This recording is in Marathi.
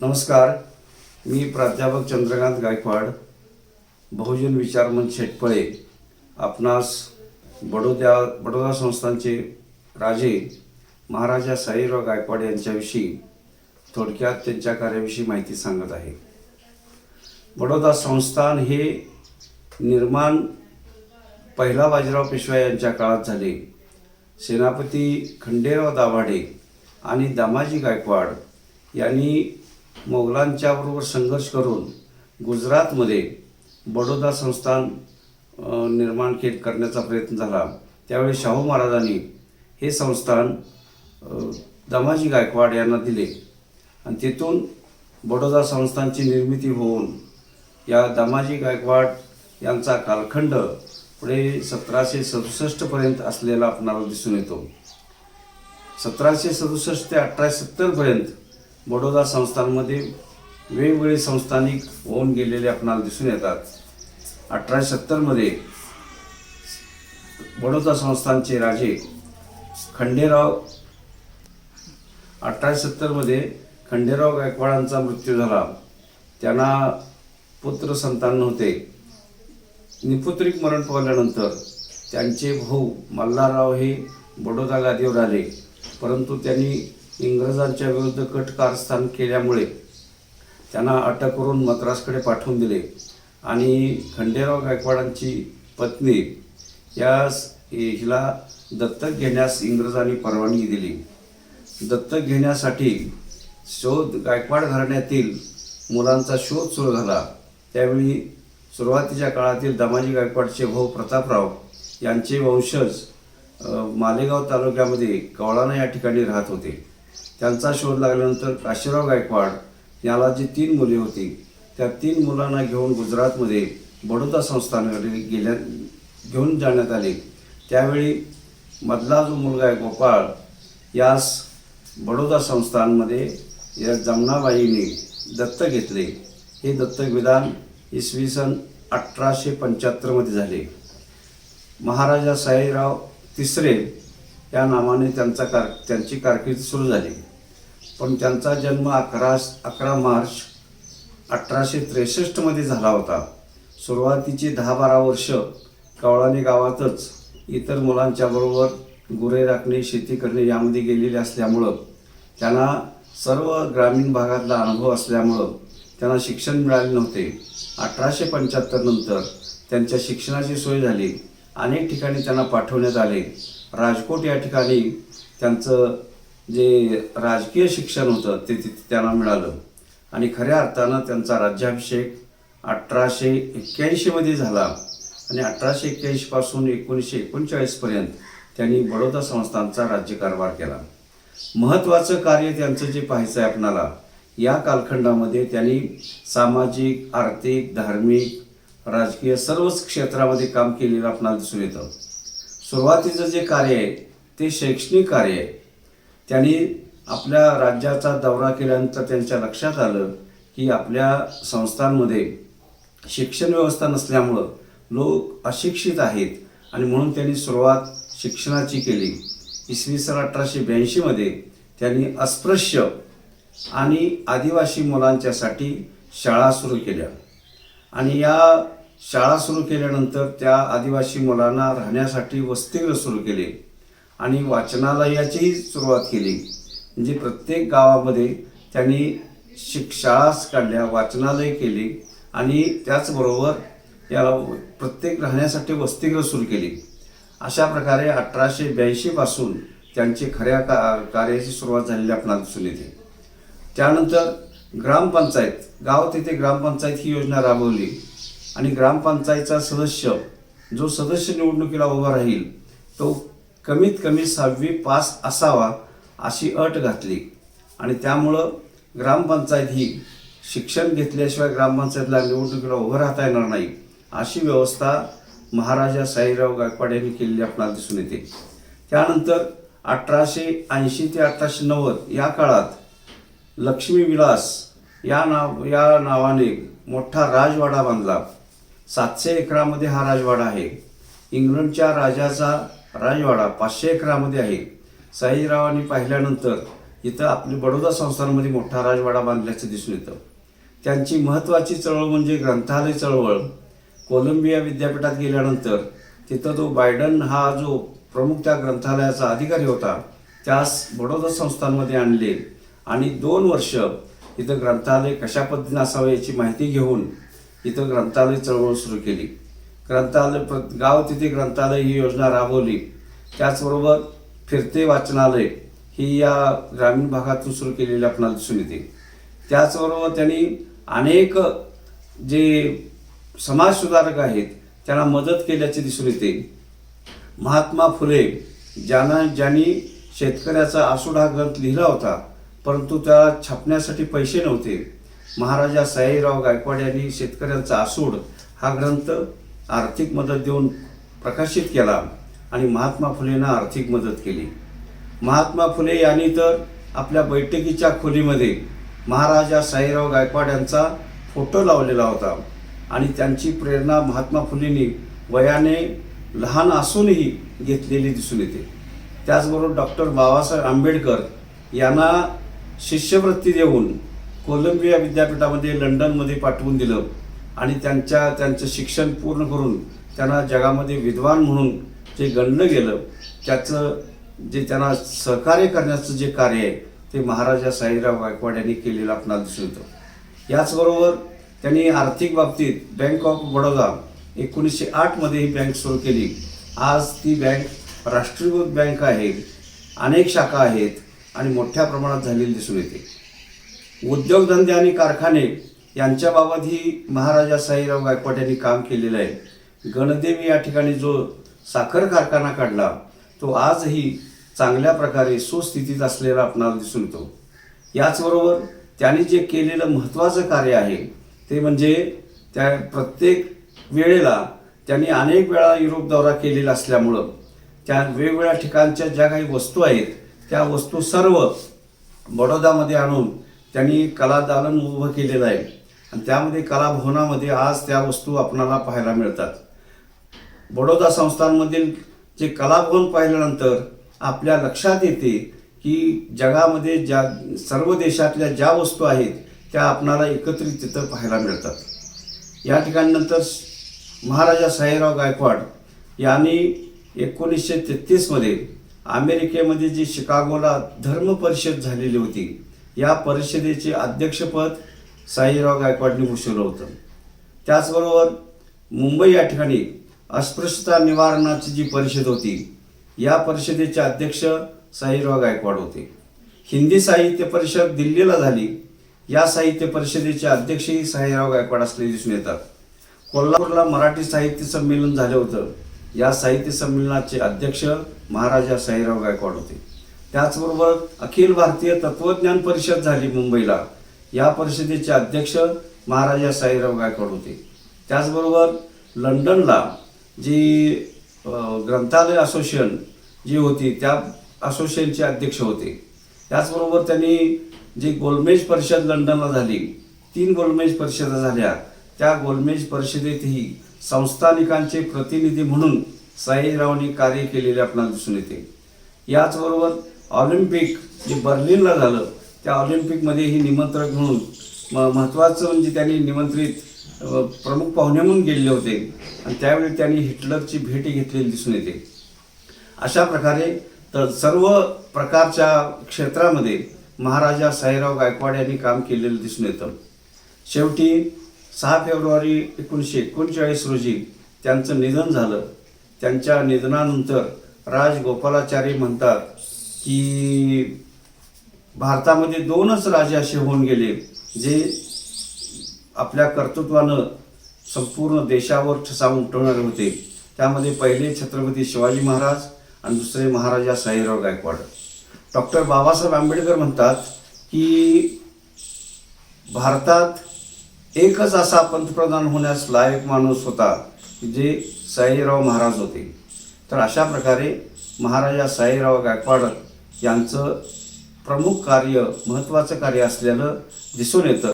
नमस्कार मी प्राध्यापक चंद्रकांत गायकवाड बहुजन विचारमंच शेटपळे आपणास बडोद्या बडोदा संस्थानचे राजे महाराजा साईराव गायकवाड यांच्याविषयी थोडक्यात त्यांच्या कार्याविषयी माहिती सांगत आहे. बडोदा संस्थान हे निर्माण पहिला बाजीराव पेशवा यांच्या काळात झाले. सेनापती खंडेराव दाभाडे आणि दामाजी गायकवाड यांनी मोगलांच्या बरोबर संघर्ष करून गुजरातमध्ये बडोदा संस्थान निर्माण के करण्याचा प्रयत्न झाला. त्यावेळी शाहू महाराजांनी हे संस्थान दामाजी गायकवाड यांना दिले. आणि तिथून बडोदा संस्थानची निर्मिती होऊन या दामाजी गायकवाड यांचा कालखंड पुढे सतराशे सदुसष्टपर्यंत असलेला आपणाला दिसून येतो. सतराशे सदुसष्ट ते अठराशे सत्तरपर्यंत बडोदा संस्थानमध्ये वेगवेगळे संस्थानिक होऊन गेलेले आपणाला दिसून येतात. अठराशे सत्तरमध्ये बडोदा संस्थानचे राजे खंडेराव अठराशे सत्तरमध्ये खंडेराव गायकवाडांचा मृत्यू झाला. त्यांना पुत्र संतान नव्हते निपुत्रिक मरण पावल्यानंतर त्यांचे भाऊ मल्हारराव हे बडोदा गादीवर आले. परंतु त्यांनी इंग्रजांच्या विरुद्ध कट कारस्थान केल्यामुळे त्यांना अटक करून मद्रासकडे पाठवून दिले. आणि खंडेराव गायकवाडांची पत्नी या हिला दत्तक घेण्यास इंग्रजांनी परवानगी दिली. दत्तक घेण्यासाठी शोध गायकवाड घराण्यातील मुलांचा शोध सुरू झाला. त्यावेळी सुरुवातीच्या काळातील दामाजी गायकवाडचे भाऊ प्रतापराव यांचे वंशज मालेगाव तालुक्यामध्ये कवळाणा या ठिकाणी राहत होते. त्यांचा शोध लागल्यानंतर काशीराव गायकवाड याला जी तीन मुले होती त्या तीन मुलांना घेऊन गुजरातमध्ये बडोदा संस्थानाकडे गेल्या घेऊन जाण्यात आले. त्यावेळी मधला जो मुलगा आहे गोपाळ यास बडोदा संस्थानमध्ये या जमनाबाईने दत्तक घेतले. हे दत्तक विधान इसवी सन अठराशे पंच्याहत्तरमध्ये झाले. महाराजा साईराव तिसरे या नावाने त्यांचा कार त्यांची कारकीर्द सुरू झाली. पण त्यांचा जन्म अकरा अकरा मार्च अठराशे त्रेसष्टमध्ये झाला होता. सुरुवातीची दहा बारा वर्ष कवळाने गावातच इतर मुलांच्या बरोबर गुरे राखणे शेती करणे यामध्ये गेलेले असल्यामुळं त्यांना सर्व ग्रामीण भागातला अनुभव असल्यामुळं त्यांना शिक्षण मिळाले नव्हते. अठराशे पंच्याहत्तर नंतर त्यांच्या शिक्षणाची सोय झाली. अनेक ठिकाणी त्यांना पाठवण्यात आले. राजकोट या ठिकाणी त्यांचं जे राजकीय शिक्षण होतं ते तिथे त्यांना मिळालं. आणि खऱ्या अर्थानं त्यांचा राज्याभिषेक अठराशे एक्क्याऐंशीमध्ये झाला. आणि अठराशे एक्क्याऐंशीपासून एकोणीसशे एकोणचाळीसपर्यंत त्यांनी बडोदा संस्थांचा राज्यकारभार केला. महत्त्वाचं कार्य त्यांचं जे पाहायचं आहे आपणाला या कालखंडामध्ये त्यांनी सामाजिक आर्थिक धार्मिक राजकीय सर्वच क्षेत्रामध्ये काम केलेलं आपणाला दिसून येतं. सुरुवातीचं जे कार्य आहे ते शैक्षणिक कार्य आहे. त्यांनी आपल्या राज्याचा दौरा केल्यानंतर त्यांच्या लक्षात आलं की आपल्या संस्थांमध्ये शिक्षण व्यवस्था नसल्यामुळं लोक अशिक्षित आहेत आणि म्हणून त्यांनी सुरुवात शिक्षणाची केली. इसवी सन अठराशे ब्याऐंशीमध्ये त्यांनी अस्पृश्य आणि आदिवासी मुलांच्यासाठी शाळा सुरू केल्या. आणि या शाळा सुरू केल्यानंतर त्या आदिवासी मुलांना राहण्यासाठी वसतिगृह सुरू केले आणि वाचनालयाचीही सुरुवात केली. म्हणजे प्रत्येक गावामध्ये त्यांनी शिक शाळा काढल्या वाचनालय केली आणि त्याचबरोबर या प्रत्येक राहण्यासाठी वसतिगृह सुरू केली. अशा प्रकारे अठराशे ब्याऐंशीपासून त्यांची खऱ्या का कार्याची सुरुवात झालेली आपणाला दिसून येते. त्यानंतर ग्रामपंचायत गाव तिथे ग्रामपंचायत ही योजना राबवली. आणि ग्रामपंचायतचा सदस्य जो सदस्य निवडणुकीला उभा राहील तो कमीत कमी सहावी पास असावा अशी अट घातली. आणि त्यामुळं ग्रामपंचायत ही शिक्षण घेतल्याशिवाय ग्रामपंचायतला निवडणुकीला उभं राहता येणार नाही अशी व्यवस्था महाराजा साईराव गायकवाड यांनी केलेली आपल्याला दिसून येते. त्यानंतर अठराशे ऐंशी ते अठराशे नव्वद या काळात लक्ष्मी विलास या नाव या नावाने मोठा राजवाडा बांधला. सातशे एकरामध्ये हा राजवाडा आहे. इंग्लंडच्या राजाचा राजवाडा पाचशे एकरामध्ये आहे. साईरावांनी पाहिल्यानंतर इथं आपली बडोदा संस्थानमध्ये मोठा राजवाडा बांधल्याचं दिसून येतं. त्यांची महत्त्वाची चळवळ म्हणजे ग्रंथालय चळवळ. कोलंबिया विद्यापीठात गेल्यानंतर तिथं तो बायडन हा जो प्रमुख त्या ग्रंथालयाचा अधिकारी होता त्यास बडोदा संस्थांमध्ये आणले. आणि दोन वर्ष इथं ग्रंथालय कशा पद्धतीने असावे याची माहिती घेऊन इथं ग्रंथालय चळवळ सुरू केली. ग्रंथालय प्र गाव तिथे ग्रंथालय ही योजना राबवली. त्याचबरोबर फिरते वाचनालय ही या ग्रामीण भागातून सुरू केलेली आपणाला दिसून येते. त्याचबरोबर त्यांनी अनेक जे समाजसुधारक आहेत त्यांना मदत केल्याचे दिसून येते. महात्मा फुले ज्यांना ज्यांनी शेतकऱ्याचा आसूड हा ग्रंथ लिहिला होता परंतु त्याला छापण्यासाठी पैसे नव्हते. महाराजा साईराव गायकवाड यांनी शेतकऱ्यांचा आसूड हा ग्रंथ आर्थिक मदत देऊन प्रकाशित केला आणि महात्मा फुलेंना आर्थिक मदत केली. महात्मा फुले यांनी तर आपल्या बैठकीच्या खोलीमध्ये महाराजा साईराव गायकवाड यांचा फोटो लावलेला होता आणि त्यांची प्रेरणा महात्मा फुलेंनी वयाने लहान असूनही घेतलेली दिसून येते. त्याचबरोबर डॉक्टर बाबासाहेब आंबेडकर यांना शिष्यवृत्ती देऊन कोलंबिया विद्यापीठामध्ये लंडनमध्ये पाठवून दिलं आणि त्यांच्या त्यांचं शिक्षण पूर्ण करून त्यांना जगामध्ये विद्वान म्हणून जे गणलं गेलं त्याचं जे त्यांना सहकार्य करण्याचं जे कार्य आहे ते महाराजा साईराव गायकवाड यांनी केलेलं आपणाला दिसून येतं. याचबरोबर त्यांनी आर्थिक बाबतीत बँक ऑफ बडोदा एकोणीसशे आठमध्ये ही बँक सुरू केली. आज ती बँक राष्ट्रीयकृत बँक आहे अनेक शाखा आहेत आणि मोठ्या प्रमाणात झालेली दिसून येते. उद्योगधंदे आणि कारखाने यांच्याबाबत ही महाराजा साईराव गायकवाड यांनी काम केलेलं आहे. गणदेवी या ठिकाणी जो साखर कारखाना काढला तो आजही चांगल्या प्रकारे सुस्थितीत असलेला आपणाला दिसून येतो. याचबरोबर त्यांनी जे केलेलं महत्त्वाचं कार्य आहे ते म्हणजे त्या प्रत्येक वेळेला त्यांनी अनेक वेळा युरोप दौरा केलेला असल्यामुळं त्या वेगवेगळ्या ठिकाणच्या ज्या काही वस्तू आहेत त्या वस्तू सर्व बडोदामध्ये आणून त्यांनी कला दालन उभं केलेलं आहे. आणि त्यामध्ये कलाभवनामध्ये आज त्या वस्तू आपणाला पाहायला मिळतात. बडोदा संस्थांमधील जे कलाभवन पाहिल्यानंतर आपल्या लक्षात येते की जगामध्ये ज्या सर्व देशातल्या ज्या वस्तू आहेत त्या आपणाला एकत्रित तिथं पाहायला मिळतात. या ठिकाणी नंतर महाराजा साईराव गायकवाड यांनी एकोणीसशे तेहतीसमध्ये अमेरिकेमध्ये जी शिकागोला धर्म परिषद झालेली होती या परिषदेचे अध्यक्षपद साईराव गायकवाडने भूषवलं होतं. त्याचबरोबर मुंबई या ठिकाणी अस्पृश्यता निवारणाची जी परिषद होती या परिषदेचे अध्यक्ष साईराव गायकवाड होते. हिंदी साहित्य परिषद दिल्लीला झाली या साहित्य परिषदेचे अध्यक्षही साईराव गायकवाड असलेले दिसून येतात. कोल्हापूरला मराठी साहित्य संमेलन झालं होतं. या साहित्य संमेलनाचे अध्यक्ष महाराजा साईराव गायकवाड होते. त्याचबरोबर अखिल भारतीय तत्वज्ञान परिषद झाली मुंबईला. या परिषदेचे अध्यक्ष महाराजा साईराव गायकवाड होते. त्याचबरोबर लंडनला जी ग्रंथालय असोसिएशन जी होती त्या असोसिएशनचे अध्यक्ष होते. त्याचबरोबर त्यांनी जी गोलमेज परिषद लंडनला झाली तीन गोलमेज परिषदा झाल्या. त्या गोलमेज परिषदेतही संस्थानिकांचे प्रतिनिधी म्हणून साईरावांनी कार्य केलेले आपल्याला दिसून येते. याचबरोबर ऑलिम्पिक जे बर्लिनला झालं त्या ऑलिम्पिकमध्ये ही निमंत्रक म्हणून म महत्त्वाचं म्हणजे त्यांनी निमंत्रित प्रमुख पाहुणे म्हणून गेलेले होते. आणि त्यावेळी त्यांनी हिटलरची भेट घेतलेली दिसून येते. अशा प्रकारे तर सर्व प्रकारच्या क्षेत्रामध्ये महाराजा साईराव गायकवाड यांनी काम केलेलं दिसून येतं. शेवटी सहा फेब्रुवारी एकोणीसशे एकोणचाळीस रोजी त्यांचं निधन झालं. त्यांच्या निधनानंतर राजगोपालाचारी म्हणतात की भारतामध्ये दोनच राजे असे होऊन गेले जे आपल्या कर्तृत्वानं संपूर्ण देशावर ठसा उमटवणारे होते. त्यामध्ये पहिले छत्रपती शिवाजी महाराज आणि दुसरे महाराजा साईराव गायकवाड. डॉक्टर बाबासाहेब आंबेडकर म्हणतात की भारतात एकच असा पंतप्रधान होण्यास लायक माणूस होता की जे साईराव महाराज होते. तर अशा प्रकारे महाराजा साईराव गायकवाड यांचं प्रमुख कार्य महत्त्वाचं कार्य असल्यानं दिसून येतं.